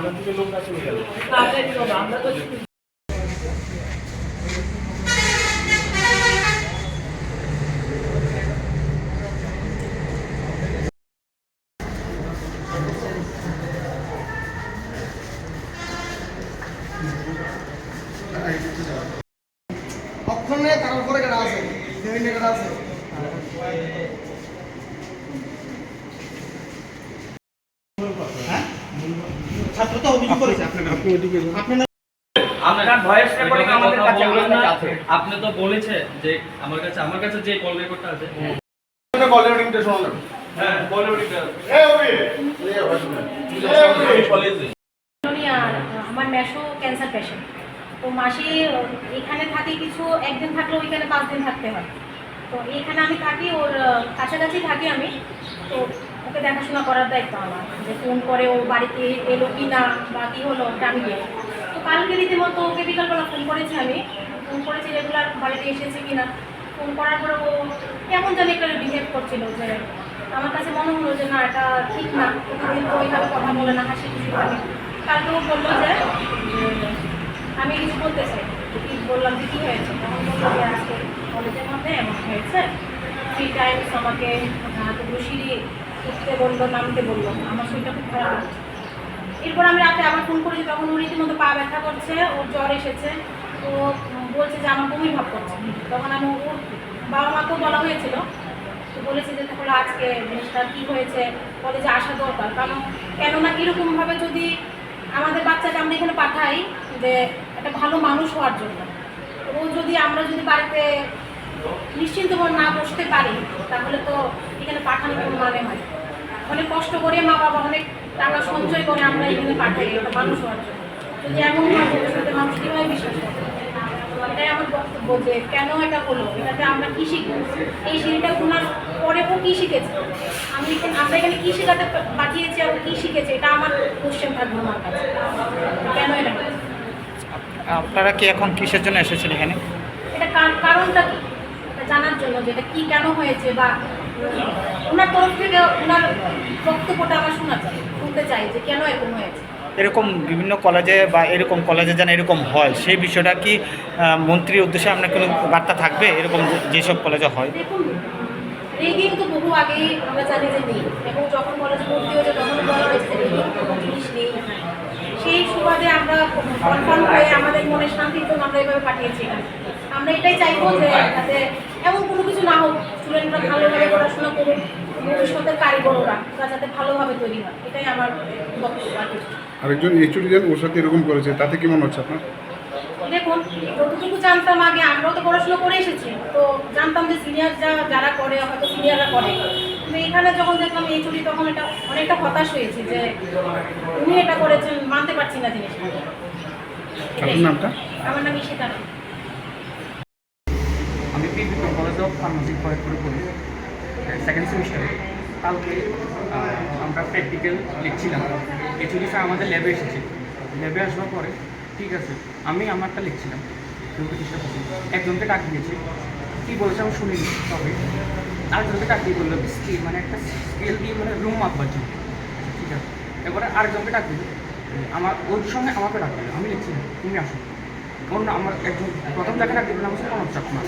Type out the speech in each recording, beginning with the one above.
হ্যাঁ তাড়াতাড়ি হবে, আমরা তো অক্ষণে তার উপরে কেটা আছে বিভিন্ন কেটা আছে ছাত্র তো অভিযোগ করেছে আপনার আপনার ভয়েস রেকর্ডিং আমাদের কাছে বলবেন আমাদের না। কাছে আপনি তো বলেছে যে আমার কাছে আমার কাছে যে কল রেকর্ডটা আছে। হ্যাঁ কল উনি আর আমার মেশো ক্যান্সার পেশেন্ট তো মাসি এখানে থাকি কিছু একদিন থাকলে ওইখানে পাঁচ দিন থাকতে হয়। তো এখানে আমি থাকি ওর কাছাকাছি থাকি আমি। তো ওকে দেখাশোনা করার দায়িত্ব আমার, যে ফোন করে ও বাড়িতে এলো কি না বা কী হলো ওটা তো কালকে রীতিমতো ওকে বিকালবেলা ফোন করেছি আমি ফোন করেছি রেগুলার বাড়িতে এসেছে কি না। ফোন করার পরে ও কেমন জানি একটা বিহেভ করছিল যে আমার কাছে মনে হলো যে না, এটা ঠিক না ওইভাবে কথা বলে না, হাসি খুশি থাকে কালকে ও বলল যে, আমি কিছু বলতে চাই। বললাম যে কী হয়েছে? তখন বলল যে আজকে কলেজের মধ্যে এমন হয়েছে। থ্রি টাইমস আমাকে হাতগুলো সিঁড়ি উঠতে বলল নামতে বলল। আমার শরীরটা খুব খারাপ লাগছে। এরপর আমি রাতে আবার ফোন করেছি, তখন ওর রীতিমতো পা ব্যথা করছে, ওর জ্বর এসেছে। তো বলছে যে আমার বমি ভাব করছে। তখন আমি ওর বাবা মাকেও বলা হয়েছিল। তো বলেছি যে, তাহলে আজকে জিনিসটা কী হয়েছে? কলেজে আসা দরকার। কারণ কেননা এরকমভাবে যদি আমাদের বাচ্চাকে আমরা এখানে পাঠাই যে, একটা ভালো মানুষ হওয়ার জন্য। ও যদি আমরা যদি বাড়িতে নিশ্চিন্ত মনে না বসতে পারি, তাহলে তো এখানে পাঠানোর কোনো মানে হয় অনেক কষ্ট করে মা বাবা অনেক টাকা সঞ্চয় করে আমরা এখানে পাঠাই একটা মানুষ হওয়ার জন্য। যদি এমন হয় ভবিষ্যতে মানুষ কীভাবে বিশ্বাস করবে? এটাই আমার বক্তব্য যে কেন এটা হলো এটাতে আমরা কী শিখব? এই সিঁড়িটা শোনার পরে ও কী শিখেছে? আমি এখানে আমরা এখানে কী শেখাতে পাঠিয়েছি আর কী শিখেছে এটা আমার কোশ্চেন থাকবে আমার কাছে। কেন এটা আপনারা কি এখন কিসের জন্য এসেছেন এখানে? এটা কার- কারণটা কি? জানার জন্য যে এটা কি কেন হয়েছে বা ওনার তরফ থেকে ওনার বক্তব্যটা আমার শোনা চাই শুনতে চাই যে কেন এরকম হয়েছে। এরকম বিভিন্ন কলেজে বা এরকম কলেজে যেন এরকম হয় সেই বিষয়টা কি মন্ত্রীর উদ্দেশ্যে আপনার কোনো বার্তা থাকবে এরকম যেসব কলেজে হয়? রেগিং তো বহু আগেই আমরা জানি যে নেই এবং যখন কলেজে ভর্তি হয়েছে তখন বলা হয়েছে রেগিং কোনো জিনিস নেই। সেই সুবাদে আমরা কনফার্ম হয়ে আমাদের মনে শান্তির জন্য আমরা এভাবে পাঠিয়েছি। আমরা এটাই চাইব যে যাতে এমন কোনো কিছু না হোক স্টুডেন্টরা ভালোভাবে করুক ভবিষ্যতের কারিগররা যাতে ভালোভাবে তৈরি হয় এটাই আমার বক্তব্য আরেকজন এইচুডি যান ওর সাথে এরকম করেছে তাতে কি মনে হচ্ছে আপনার? দেখুন যতটুকু জানতাম আগে আমরাও তো পড়াশোনা করে এসেছি তো জানতাম যে সিনিয়র যা যারা করে হয়তো সিনিয়ররা করে। কিন্তু এখানে যখন দেখলাম এই ছুটি তখন এটা অনেকটা হতাশ হয়েছি যে উনি এটা করেছেন মানতে পারছি না জিনিসটা। আপনার নামটা? আমার নাম ঈশিতা। আমি পি কলেজ অফ ফার্মাসি ফরিদপুরে পড়ি সেকেন্ড সেমিস্টার কালকে আমরা প্র্যাকটিক্যাল লিখছিলাম। এইচুডি স্যার আমাদের ল্যাবে এসেছে। ল্যাবে আসবার পরে ঠিক আছে আমি আমারটা লিখছিলাম। চেষ্টা করছি একজনকে ডাক দিয়েছে। কী বলেছে আমি শুনিনি। তবে আরেকজনকে ডাক দিয়ে বলল স্কেল মানে একটা স্কেল দিয়ে মানে রুম মাপবার জন্য। ঠিক আছে। এবারে আরেকজনকে ডাক দিল আমার ওর সঙ্গে আমাকে ডাক দিল। আমি লিখছি না, তুমি আসো। অন্য আমার একজন প্রথম যাকে ডাক দিলেন আমার সাথে অনব চাকমা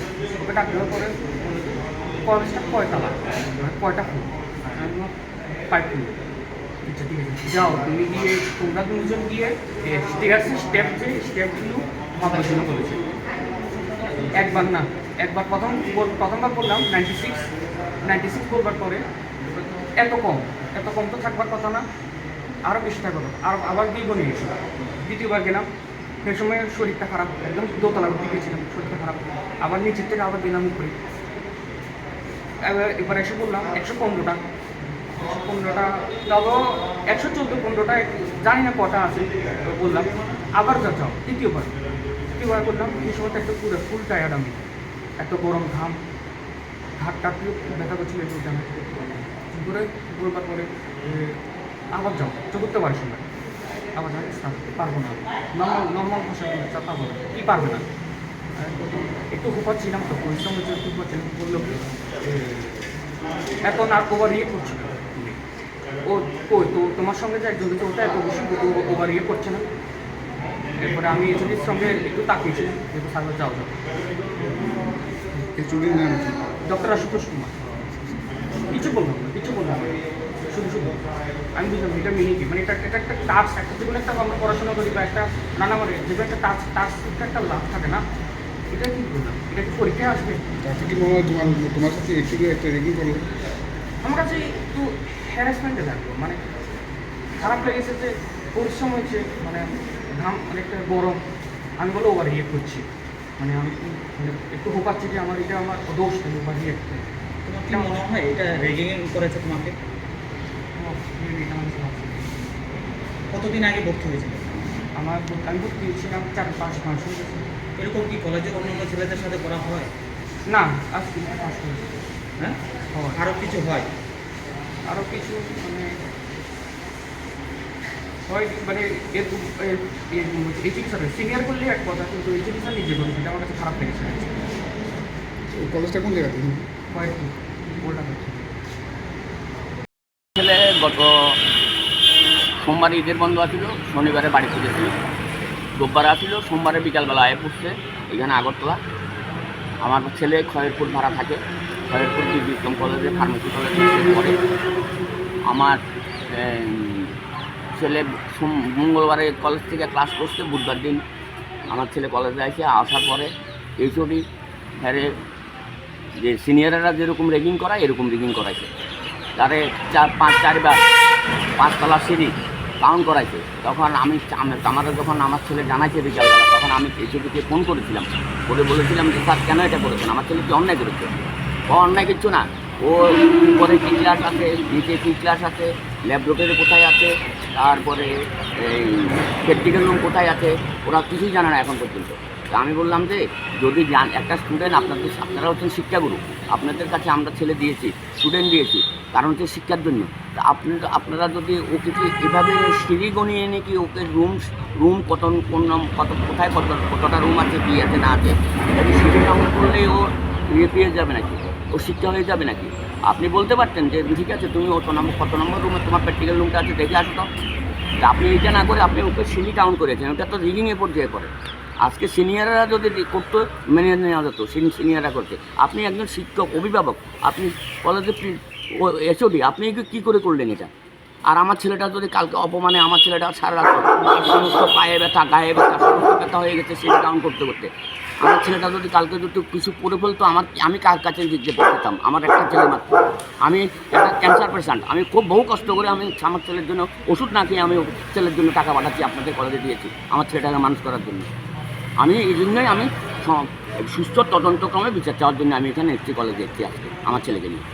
ওকে ডাক দেওয়ার পরে কলেজটা কয়তলা মানে কয়টা ফুল ফাইভ ফুল আচ্ছা ঠিক আছে। যাও, তুমি গিয়ে তোমরা দুজন গিয়ে আছে স্টেপ যে স্টেপগুলো মাপার জন্য বলেছে একবার না, একবার প্রথম প্রথমবার করলাম নাইনটি সিক্স নাইনটি সিক্স করবার পরে এত কম এত কম তো থাকবার কথা না। আরও বেশি থাকবার কথা। আর আবার নিয়ে গেছি। দ্বিতীয়বার গেলাম, সেই সময় শরীরটা খারাপ, একদম দোতলার দিকে ছিলাম, শরীরটা খারাপ। আবার নিচের থেকে আবার দিলাম উপরে। এবার এসে বললাম একশো পনেরোটা। একশো পনেরোটা তবে একশো চোদ্দ পনেরোটা জানি না কটা আছে বললাম আবার যা যাও তৃতীয়বার। তৃতীয়বার করলাম এই সময়টা একটু পুরো ফুল টায়ার্ড আমি। এত গরম ঘাম টাটলেও খুব ব্যথা করছিল একটু জানা। করে? বলবার পরে আবার যাও চতুর্থবার সময় আবার যাও পারব না। নর্মাল নর্মাল ভাষা চাপা বলে কি পারবে না? বললাম, একটু হুপাচ্ছিলাম তো পরিশ্রম হচ্ছে একটু হুপাচ্ছিলাম বলল কি এ, এত নাক ওভার ইয়ে করছ না। ও কই তো তোমার সঙ্গে যে একজন দিচ্ছে ওটা এত বেশি ওভার ইয়ে করছে না। এরপরে আমি এসডির সঙ্গে একটু তাকিয়েছিলাম যেহেতু সার্ভার যাওয়া যাবে চুরির নাম ডক্টর আশুতোষ কুমার। কিছু বললাম না কিছু বললাম না। শুধু শুধু। আমি বুঝলাম এটা মিনিং কি মানে এটা এটা একটা টাচ একটা যেগুলো একটা আমরা পড়াশোনা করি বা একটা নানা মানে যেগুলো একটা টাচ টাচ একটা লাভ থাকে না? এটা কি বললাম? এটা কি পরীক্ষায় আসবে? কি মনে হয় তোমার তোমার সাথে একটু একটা রেগিং করল আমার কাছে একটু হ্যারাসমেন্টে লাগল মানে খারাপ লেগেছে যে পরিশ্রম হয়েছে মানে ঘাম গরম। আমি বলে ওভার ইয়ে করছি। মানে আমি মানে একটু হোকাচ্ছি যে আমার এটা আমার দোষ নেই ওভার ইয়ে তোমার কি মনে হয় এটা রেগিং করেছে তোমাকে? কতদিন আগে ভর্তি হয়েছিল? আমার আমি ভর্তি হয়েছিলাম চার পাঁচ মাস হয়ে গেছে। এরকম কি কলেজে অন্যান্য ছেলেদের সাথে করা হয়? না আজ তিন হ্যাঁ? আরও কিছু হয়? আরও কিছু মানে হয় মানে সিনিয়র করলে এক কথা কিন্তু নিজে আমার কাছে খারাপ লেগেছে ওই কলেজটা কোন জায়গাতে? কয়েকটি ছেলে গত সোমবার ঈদের বন্ধ আছিল শনিবারে বাড়ি ফিরেছিল। রোববার আসছিল সোমবারে বিকালবেলা আয় পড়ছে, এখানে আগরতলা। আমার ছেলে খয়েরপুর ভাড়া থাকে খয়েরপুর বি বিক্রম কলেজে ফার্মেসি কলেজে পড়ে। আমার ছেলে মঙ্গলবারে কলেজ থেকে ক্লাস করছে, বুধবার দিন আমার ছেলে কলেজে আসে, আসার পরে এইচওডি হ্যারে যে সিনিয়ররা যেরকম রেগিং করায়, এরকম রেগিং করাইছে। তারে চার, পাঁচ, চারবার পাঁচতলা সিঁড়ি কাউন্ট করাইছে। তখন আমি আমি- আমাদের যখন আমার ছেলে জানাইছে বিকালবেলা, তখন আমি এইচওডিকে ফোন করেছিলাম। করে বলেছিলাম যে, স্যার, কেন এটা করেছেন? আমার ছেলে কি অন্যায় করেছে? ও অন্যায় কিচ্ছু না। ও উপরে কী ক্লাস আছে? নিচে কী ক্লাস আছে? ল্যাবরেটরি কোথায় আছে? তারপরে এই প্র্যাকটিক্যাল রুম কোথায় আছে? ওরা কিছুই জানে না এখন পর্যন্ত। তা আমি বললাম যে, যদি জান একটা স্টুডেন্ট আপনাদের আপনারা হচ্ছেন শিক্ষাগুরু। আপনাদের কাছে আমরা ছেলে দিয়েছি স্টুডেন্ট দিয়েছি। কারণ হচ্ছে শিক্ষার জন্য। আপনি আপনারা যদি ওকে কি এভাবে সিঁড়ি গনিয়ে এনে কি ওকে রুম রুম কত, কোন কত, কোথায় কত, কতটা রুম আছে, কী আছে, না আছে সিঁড়ি কাউন্ট করলেই ও ইয়ে পেয়ে যাবে নাকি? ও শিক্ষা হয়ে যাবে নাকি? আপনি বলতে পারতেন যে, ঠিক আছে, তুমি কত নম্বর কত নম্বর রুমে তোমার প্র্যাকটিক্যাল রুমটা আছে, দেখে আসো তো। তা আপনি এটা না করে আপনি ওকে সিঁড়ি কাউন্ট করেছেন, ওটা তো রিগিংয়ে পর্যায়ে করে আজকে সিনিয়ররা যদি করতো, মেনে নেওয়া যেত সিনিয়ররা করতে আপনি একজন শিক্ষক, অভিভাবক, আপনি কলেজে এসওডি আপনি কি- করে করলেন এটা? আর আমার ছেলেটা যদি কালকে অপমানে আমার ছেলেটা সারা রাত সমস্ত পায়ে ব্যথা, গায়ে ব্যথা, সমস্ত ব্যথা হয়ে গেছে সিঁড়ি ডাউন করতে করতে। আমার ছেলেটা যদি কালকে যদি কিছু পড়ে ফেলতো, আমার আমি কার কাছে যেতে পেতাম আমার একটা ছেলে মাত্র। আমি একটা ক্যান্সার পেশেন্ট আমি খুব বহু কষ্ট করে আমি আমার ছেলের জন্য ওষুধ না খেয়ে আমি ছেলের জন্য টাকা পাঠাচ্ছি, আপনাদের কলেজে দিয়েছি, আমার ছেলেটাকে মানুষ করার জন্য। আমি এই জন্যই আমি সুস্থ তদন্তক্রমে বিচার চাওয়ার জন্য আমি এখানে এসছি, কলেজে এসছি আজকে, আমার ছেলেকে নিয়ে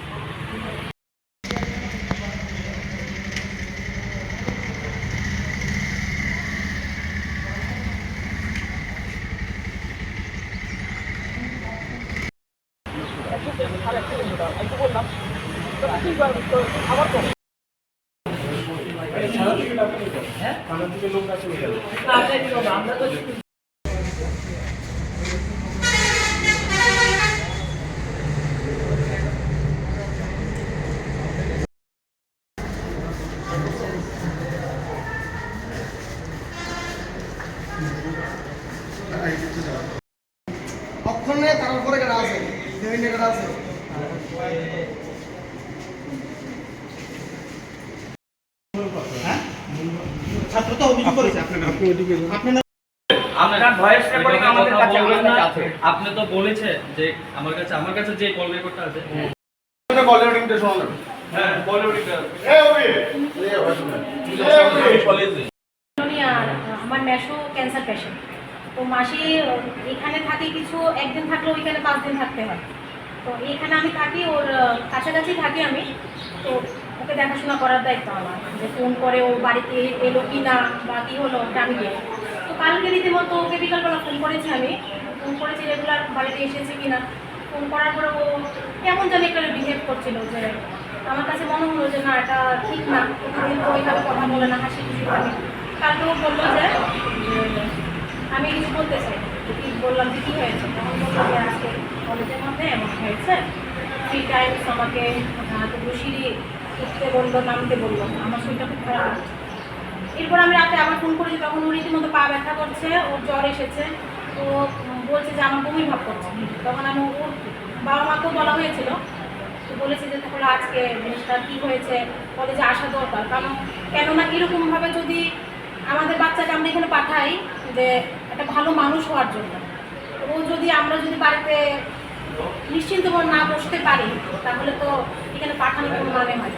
অক্ষণে তার উপরে কেন আছে সেভেন্টি কেন আছে হ্যাঁ? ছাত্র তো অভিযোগ করেছে আপনার আপনি ওইদিকে যান। আপনি না আপনার ভয়েস রেকর্ডিং আমাদের কাছে বলবেন আমাদের না, কাছে আছে। আপনি তো বলেছে যে আমার কাছে আমার কাছে যে কল রেকর্ডটা আছে হ্যাঁ আমার ম্যাশো ক্যান্সার পেশেন্ট তো মাসি এখানে থাকে কিছু একদিন থাকলে ওইখানে পাঁচ দিন থাকতে হয়। তো এখানে আমি থাকি, ওর কাছাকাছি থাকি আমি। তো ওকে দেখাশোনা করার দায়িত্ব আমার, যে ফোন করে ও বাড়িতে এলো কি না বা কী হলো ওটা তো কালকে রীতিমতো ওকে বিকালবেলা ফোন করেছি আমি। ফোন করেছি রেগুলার বাড়িতে এসেছে কি না। ফোন করার পরে ও কেমন জানি একটা বিহেভ করছিল যে আমার কাছে মনে হলো যে না, এটা ঠিক না। ওইভাবে কথা বলে না, হাসি খুশি থাকে কালকে ও বলল যে, আমি কিছু বলতে চাই। কি বললাম যে কী হয়েছে? তখন বলল আজকে কলেজের মধ্যে এমন হয়েছে। থ্রি টাইমস আমাকে তো সিঁড়ি উঠতে বলল, নামতে বলল। আমার শরীরটা খুব খারাপ। এরপর আমি রাতে আবার ফোন করেছি, তখন ওর রীতিমতো পা ব্যথা করছে, ওর জ্বর এসেছে। তো বলছে যে আমার বমির ভাব করছে। তখন আমি ওর বাবা মাকেও বলা হয়েছিল। তো বলেছে যে তাহলে আজকে জিনিসটা কী হয়েছে? কলেজে আসা দরকার। কারণ কেননা এরকমভাবে যদি আমাদের বাচ্চাকে আমরা এখানে পাঠাই যে একটা ভালো মানুষ হওয়ার জন্য। ও যদি আমরা যদি বাড়িতে নিশ্চিন্ত মনে না বসতে পারি, তাহলে তো এখানে পাঠানোর কোনো মানে হয়।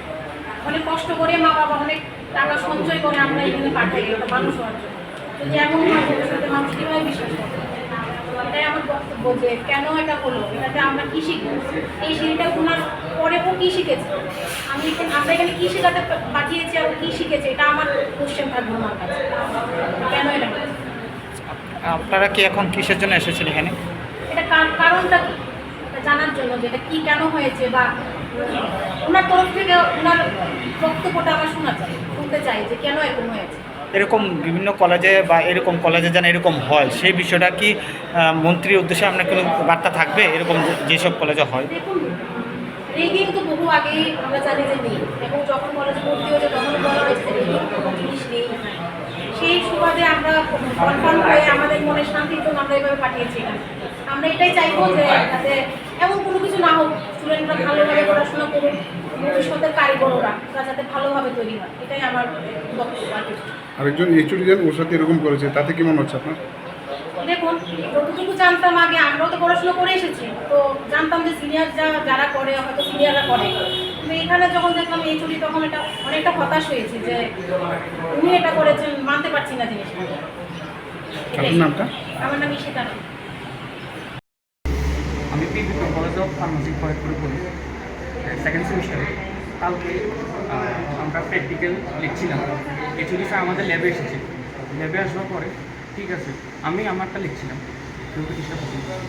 অনেক কষ্ট করে মা বাবা অনেক টাকা সঞ্চয় করে আমরা এখানে পাঠাই, একটা মানুষ হওয়ার জন্য। যদি এমন ভবিষ্যতে মানুষ কীভাবে বিশ্বাস করবে? আমার বক্তব্য যে কেন এটা হলো, এটাতে আমরা কী এই ওনার কী শিখেছে? আমি এখানে, আমরা এখানে কী শেখাতে পাঠিয়েছি আর কী শিখেছে, এটা আমার কোশ্চেন থাকবে ওনার কাছে। কেন এটা? আপনারা কি এখন কিসের জন্য এসেছেন এখানে? এটা কারণটা জানার জন্য যে এটা কি কেন হয়েছে বা ওনার তরফ থেকে ওনার বক্তব্যটা আমার শোনা চাই শুনতে চাই যে কেন এরকম হয়েছে। এরকম বিভিন্ন কলেজে বা এরকম কলেজে যেন এরকম হয় সেই বিষয়টা কি মন্ত্রীর উদ্দেশ্যে আপনার কোনো বার্তা থাকবে এরকম যেসব কলেজে হয়? রেগিং তো বহু আগেই আমরা জানি যে নেই এবং যখন কলেজে ভর্তি হয়েছে তখন বলা হয়েছে রেগিং কোনো জিনিস নেই। সেই সুবাদে আমরা কনফার্ম হয়ে আমাদের মনে শান্তির জন্য আমরা এভাবে পাঠিয়েছি। আমরা এটাই চাইব যে যাতে এমন কোনো কিছু না হোক স্টুডেন্টরা ভালোভাবে পড়াশোনা করুক ভবিষ্যতের কারিগররা তারা যাতে ভালোভাবে তৈরি হয় এটাই আমার বক্তব্য আর। আরেকজন এইচুডি যান ওর সাথে এরকম করেছে তাতে কি মনে হচ্ছে আপনার? দেখুন যতটুকু জানতাম আগে আমরাও তো পড়াশোনা করে এসেছি তো জানতাম যে সিনিয়র যা যারা করে হয়তো সিনিয়ররা করে। কিন্তু এখানে যখন দেখলাম এই ছুটি তখন এটা অনেকটা হতাশ হয়েছে যে উনি এটা করেছেন মানতে পারছি না জিনিসটা নামটা? আমার নাম ইশিতা রায়। আমি বিক্রম কলেজ অফ ফার্মাসি ফরিদপুরে পড়ি সেকেন্ড সেমিস্টারে কালকে আমরা প্র্যাকটিক্যাল লিখছিলাম। এইচুডি স্যার আমাদের ল্যাবে এসেছে। ল্যাবে আসবার পরে ঠিক আছে আমি আমারটা লিখছিলাম।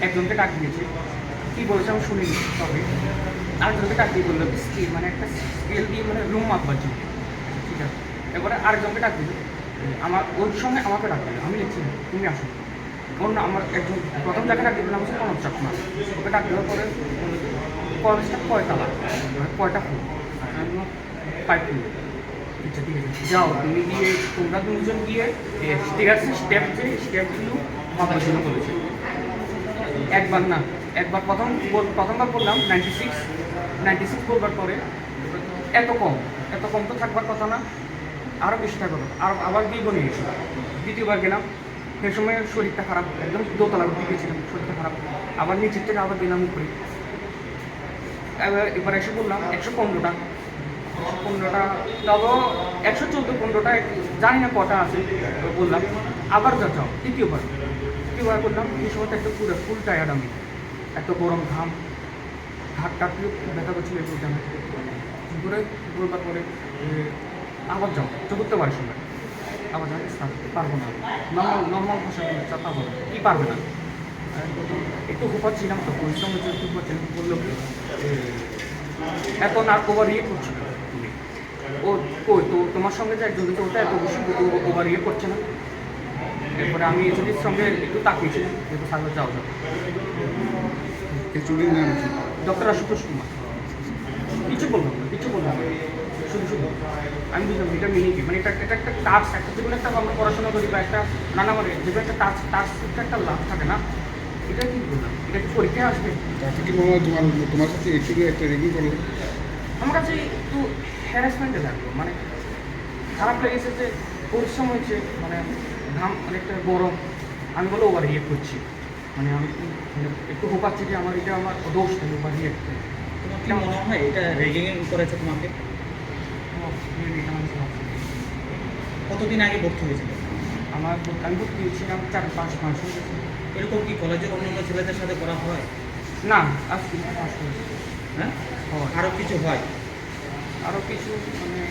একজনকে ডাক দিয়েছে। কী বলেছে আমি শুনিনি তবে আরেকজনকে ডাক দিয়ে বলল স্কেল মানে একটা স্কেল দিয়ে মানে রুম মাপবার জন্য ঠিক আছে? এবারে আরেকজনকে ডাক দিল। আমার, ওর সঙ্গে আমাকে ডাক দিল। আমি লিখছি, তুমি আসো। অন্য আমার একজন প্রথম যাকে ডাক দিলাম হচ্ছে কনক চাকমা। ওকে ডাক দেওয়ার পরে কলেজটা কয়তলা কয়টা ফুল ফাইভ ফুল আচ্ছা ঠিক আছে। যাও, তুমি গিয়ে তোমরা দুজন গিয়ে ঠিক আছে স্টেপ যে স্টেপগুলো মাপার জন্য বলেছে। একবার না, একবার প্রথম প্রথমবার বললাম নাইনটি সিক্স নাইনটি সিক্স বলবার পরে এত কম এত কম তো থাকবার কথা না। আরও বেশি থাকবে। আর আবার গিয়ে বলে? গেছি দ্বিতীয়বার গেলাম সেই সময় শরীরটা খারাপ, একদম দোতলার দিকে ছিলাম শরীরটা খারাপ। আবার নিচের থেকে আবার গেলাম উপরে। এবার এসে বললাম, একশো পনেরোটা। পনেরোটা তাও একশো চোদ্দ পনেরোটা জানি না কটা আছে। বললাম, আবার যা যাও, তৃতীয়বার। তৃতীয়বার করলাম এই সময়টা একটু পুরো ফুল টায়ার্ড আমি। এত গরম ঘাম হাত টাটলেও ব্যথা করছিল একটু জানা ঘুরে বলবার পরে আবার যাও। চতুর্থবার সময় আবার যাও পারব না। নর্মাল নর্মাল ভাষা পারব না। কি পারবে না? একটু হুপাচ্ছিলাম তো পরিশ্রম হচ্ছে একটু হুপাচ্ছিলাম বলল কি এ, এত না ওভার ইয়ে করছ না। ও কই তো তোমার সঙ্গে যে একজন ওটা এত বেশি ওভার ইয়ে করছে না। এরপরে আমি এসিডির সঙ্গে একটু তাকিয়েছিলাম। যেহেতু সাগর যাও যাও। এইচুডির নাম কি ডক্টর আশুতোষ কুমার। কিছু বললাম না কিছু বললাম না শুধু শুধু আমি বুঝলাম এটা মিনিং কি? মানে এটা এটা একটা টাচ একটা যেগুলো একটা আমরা পড়াশোনা করি বা একটা নানা মানে যেগুলো একটা টাচ টাচ একটা লাভ থাকে না। এটা কি বললাম? এটা কি পরীক্ষায় আসবে? তাতে কি মনে তোমার তোমার সাথে এইচুডি একটা রেগিং করল। আমার কাছে একটু হ্যারাসমেন্টে লাগল। মানে খারাপ লেগেছে যে পরিশ্রম হয়েছে মানে ঘাম অনেকটা গরম। আমি বলে ওভার রিয়েক্ট করছি। মানে আমি মানে একটু হোপাচ্ছি যে আমার এটা আমার দোষ নেই ওভার রিয়েক্ট তোমার কি মনে হয় এটা রেগিং করেছে তোমাকে? কতদিন আগে ভর্তি হয়েছিল? আমার আমি ভর্তি দিয়েছিলাম চার পাঁচ মাস। এরকম কি কলেজের অন্যান্য ছেলেদের সাথে করা হয়? না আজকে হ্যাঁ? আরও কিছু হয়? আরও কিছু মানে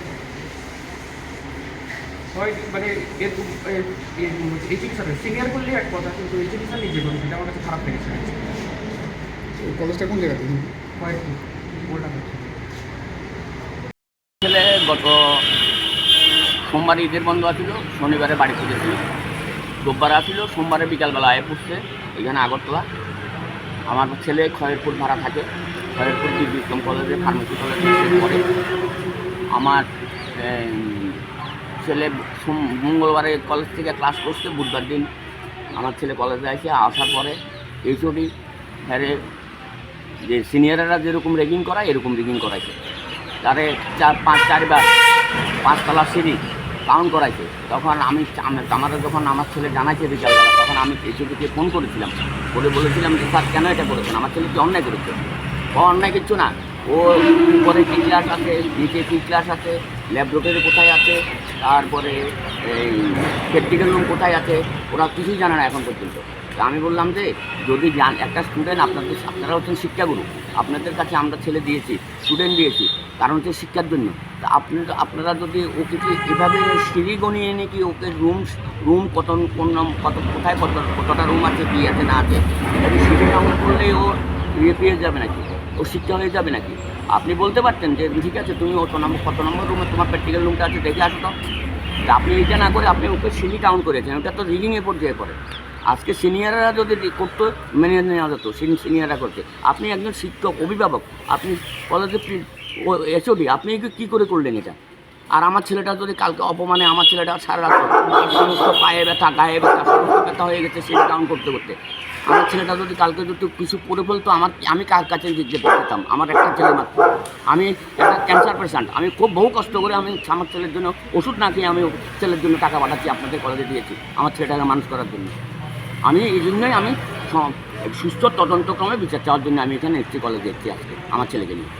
হয় মানে এর এইচডি সিনিয়র করলে এক কথা কিন্তু এইচডি নিজে করেছে এটা আমার কাছে খারাপ লেগেছে। কলেজটা কোন জায়গাতে? কয়েকটি বললাম ছেলে গত সোমবার ঈদের বন্ধ আছিল শনিবারে বাড়ি ফিরেছিল। রোববার আসিল সোমবারে বিকালবেলা আয়ে পড়ছে এখানে আগরতলা। আমার ছেলে খয়েরপুর ভাড়া থাকে খয়েরপুর বিক্রম কলেজে ফার্মেসি কলেজে পড়ে আমার ছেলে মঙ্গলবারে কলেজ থেকে ক্লাস করছে, বুধবার দিন আমার ছেলে কলেজে আসে, আসার পরে এইচওডি হ্যারে যে সিনিয়ররা যেরকম রেগিং করায়, এরকম রেগিং করাইছে। তারে চার, পাঁচ, চারবার পাঁচতলা সিঁড়ি কাউন্ট করাইছে। তখন আমি আমি- আমাদের যখন আমার ছেলে জানাইছে বিকালবেলা তখন আমি এইচওডিকে ফোন করেছিলাম। করে বলেছিলাম যে, স্যার, কেন এটা করেছেন? আমার ছেলে কি অন্যায় করেছে? অন্যায় কিচ্ছু না। ও উপরে কী ক্লাস আছে? নিচে কী ক্লাস আছে? ল্যাবরেটরি কোথায় আছে? তারপরে এই প্র্যাকটিক্যাল রুম কোথায় আছে? ওরা কিছুই জানে না এখন পর্যন্ত। তা আমি বললাম যে, যদি জান একটা স্টুডেন্ট আপনাদের আপনারা হচ্ছেন শিক্ষাগুরু। আপনাদের কাছে আমরা ছেলে দিয়েছি স্টুডেন্ট দিয়েছি, কারণ হচ্ছে শিক্ষার জন্য। তা আপনি আপনারা যদি ওকে কি এভাবে সিঁড়ি গনিয়ে কি ওকে রুম রুম কত কোন নাম- কত কোথায় কত কতটা রুম আছে, কী আছে, না আছে এটা সিঁড়ি কাউন্ট করলেই ও ইয়ে পেয়ে যাবে নাকি? ও শিক্ষা হয়ে যাবে নাকি? আপনি বলতে পারতেন যে, ঠিক আছে, তুমি কত নম্বর কত নম্বর রুমে তোমার প্র্যাকটিক্যাল রুমটা আছে, দেখে আসো তো। আপনি এটা না করে, আপনি ওকে সিলি কাউন্ট করেছেন, ওটা তো রিগিংয়ে পর্যায়ে পড়ে। আজকে সিনিয়ররা যদি করতো, মেনে নেওয়া যেত সিনিয়ররা করছে। আপনি একজন শিক্ষক, অভিভাবক, আপনি কলেজে এসওডি আপনি কি- করে করলেন এটা? আর আমার ছেলেটা যদি কালকে অপমানে আমার ছেলেটা সারা রাত সমস্ত পায়ে ব্যথা, গায়ে ব্যথা, সমস্ত ব্যথা হয়ে গেছে সিলি কাউন্ট করতে করতে। আমার ছেলেটা যদি কালকে যদি কিছু পড়ে ফেলতো, আমার আমি কার কাছে যেতে পারতাম আমার একটা ছেলে মাত্র। আমি একটা ক্যান্সার পেশেন্ট আমি খুব বহু কষ্ট করে আমি আমার ছেলের জন্য ওষুধ না খেয়ে আমি ছেলের জন্য টাকা পাঠাচ্ছি, আপনাদের কলেজে দিয়েছি, আমার ছেলেটাকে মানুষ করার জন্য। আমি এই জন্যই আমি সুস্থ তদন্তক্রমে বিচার চাওয়ার জন্য আমি এখানে এসছি কলেজে এসেছি আজকে, আমার ছেলেকে নিয়ে।